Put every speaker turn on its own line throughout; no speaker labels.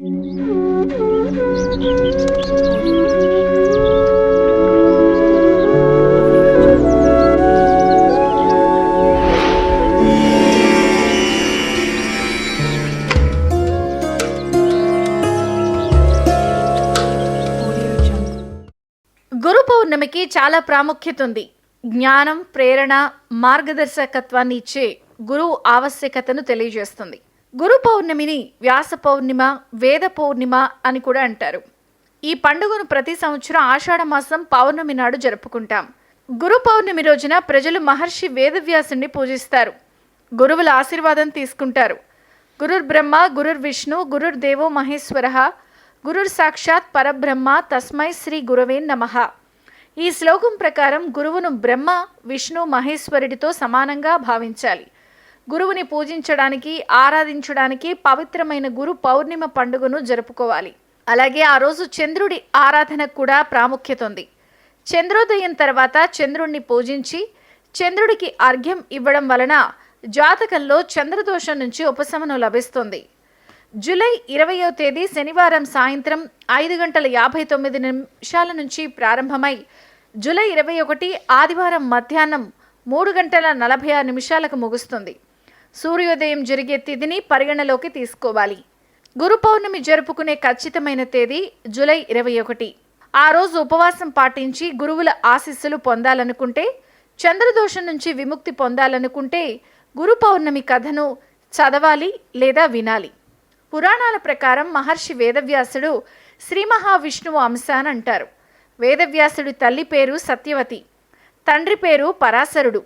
గురు పౌర్ణమికి చాలా ప్రాముఖ్యత ఉంది. జ్ఞానం ప్రేరణ మార్గదర్శకత్వాన్ని ఇచ్చే గురువు ఆవశ్యకతను తెలియజేస్తుంది. గురు పౌర్ణమిని వ్యాస పౌర్ణిమ వేద పౌర్ణిమ అని కూడా అంటారు. ఈ పండుగను ప్రతి సంవత్సరం ఆషాఢ మాసం పౌర్ణమి నాడు జరుపుకుంటాం. గురు పౌర్ణమి రోజున ప్రజలు మహర్షి వేదవ్యాసుని పూజిస్తారు. గురువుల ఆశీర్వాదం తీసుకుంటారు. గురుర్ బ్రహ్మ గురుర్ విష్ణు గురుర్ దేవో మహేశ్వర గురుర్ సాక్షాత్ పరబ్రహ్మ తస్మై శ్రీ గురవే నమః. ఈ శ్లోకం ప్రకారం గురువును బ్రహ్మ విష్ణు మహేశ్వరుడితో సమానంగా భావించాలి. గురువుని పూజించడానికి ఆరాధించడానికి పవిత్రమైన గురు పౌర్ణిమ పండుగను జరుపుకోవాలి. అలాగే ఆ రోజు చంద్రుడి ఆరాధనకు కూడా ప్రాముఖ్యత ఉంది. చంద్రోదయం తర్వాత చంద్రుణ్ణి పూజించి చంద్రుడికి అర్ఘ్యం ఇవ్వడం వలన జాతకంలో చంద్రదోషం నుంచి ఉపశమనం లభిస్తుంది. జూలై ఇరవయో తేదీ శనివారం సాయంత్రం ఐదు గంటల యాభై తొమ్మిది నిమిషాల నుంచి ప్రారంభమై జూలై ఇరవై ఒకటి ఆదివారం మధ్యాహ్నం మూడు గంటల నలభై ఆరు నిమిషాలకు ముగుస్తుంది. సూర్యోదయం జరిగే తిథిని పరిగణలోకి తీసుకోవాలి. గురు పౌర్ణమి జరుపుకునే ఖచ్చితమైన తేదీ జూలై ఇరవై ఒకటి. ఆ రోజు ఉపవాసం పాటించి గురువుల ఆశీస్సులు పొందాలనుకుంటే చంద్రదోషం నుంచి విముక్తి పొందాలనుకుంటే గురు పౌర్ణమి కథను చదవాలి లేదా వినాలి. పురాణాల ప్రకారం మహర్షి వేదవ్యాసుడు శ్రీ మహావిష్ణువు అంశ అని అంటారు. వేదవ్యాసుడి తల్లి పేరు సత్యవతి తండ్రి పేరు పరాశరుడు.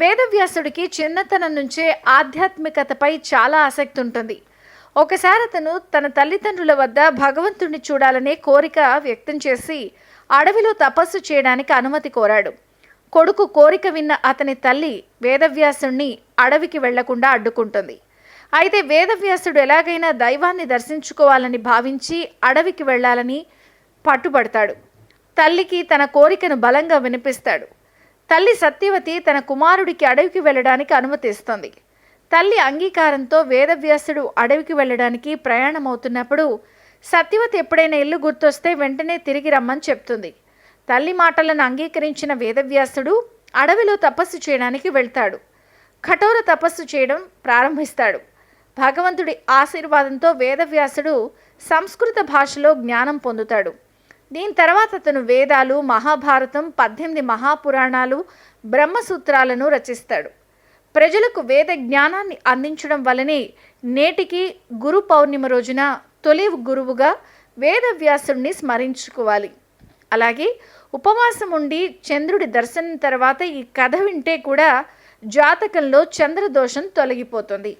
వేదవ్యాసుడికి చిన్నతనం నుంచే ఆధ్యాత్మికతపై చాలా ఆసక్తి ఉంటుంది. ఒకసారి అతను తన తల్లిదండ్రుల వద్ద భగవంతుణ్ణి చూడాలనే కోరిక వ్యక్తం చేసి అడవిలో తపస్సు చేయడానికి అనుమతి కోరాడు. కొడుకు కోరిక విన్న అతని తల్లి వేదవ్యాసుణ్ణి అడవికి వెళ్ళకుండా అడ్డుకుంటుంది. అయితే వేదవ్యాసుడు ఎలాగైనా దైవాన్ని దర్శించుకోవాలని భావించి అడవికి వెళ్ళాలని పట్టుబడతాడు. తల్లికి తన కోరికను బలంగా వినిపిస్తాడు. తల్లి సత్యవతి తన కుమారుడికి అడవికి వెళ్ళడానికి అనుమతిస్తుంది. తల్లి అంగీకారంతో వేదవ్యాసుడు అడవికి వెళ్ళడానికి ప్రయాణమవుతున్నప్పుడు సత్యవతి ఎప్పుడైనా ఇల్లు గుర్తొస్తే వెంటనే తిరిగి రమ్మని చెప్తుంది. తల్లి మాటలను అంగీకరించిన వేదవ్యాసుడు అడవిలో తపస్సు చేయడానికి వెళ్తాడు. కఠోర తపస్సు చేయడం ప్రారంభిస్తాడు. భగవంతుడి ఆశీర్వాదంతో వేదవ్యాసుడు సంస్కృత భాషలో జ్ఞానం పొందుతాడు. దీని తర్వాత అతను వేదాలు మహాభారతం పద్దెనిమిది మహాపురాణాలు బ్రహ్మసూత్రాలను రచిస్తాడు. ప్రజలకు వేద జ్ఞానాన్ని అందించడం వలనే నేటికి గురు పౌర్ణిమ రోజున తొలి గురువుగా వేదవ్యాసుడిని స్మరించుకోవాలి. అలాగే ఉపవాసం ఉండి చంద్రుడి దర్శనం తర్వాత ఈ కథ వింటే కూడా జాతకంలో చంద్రదోషం తొలగిపోతుంది.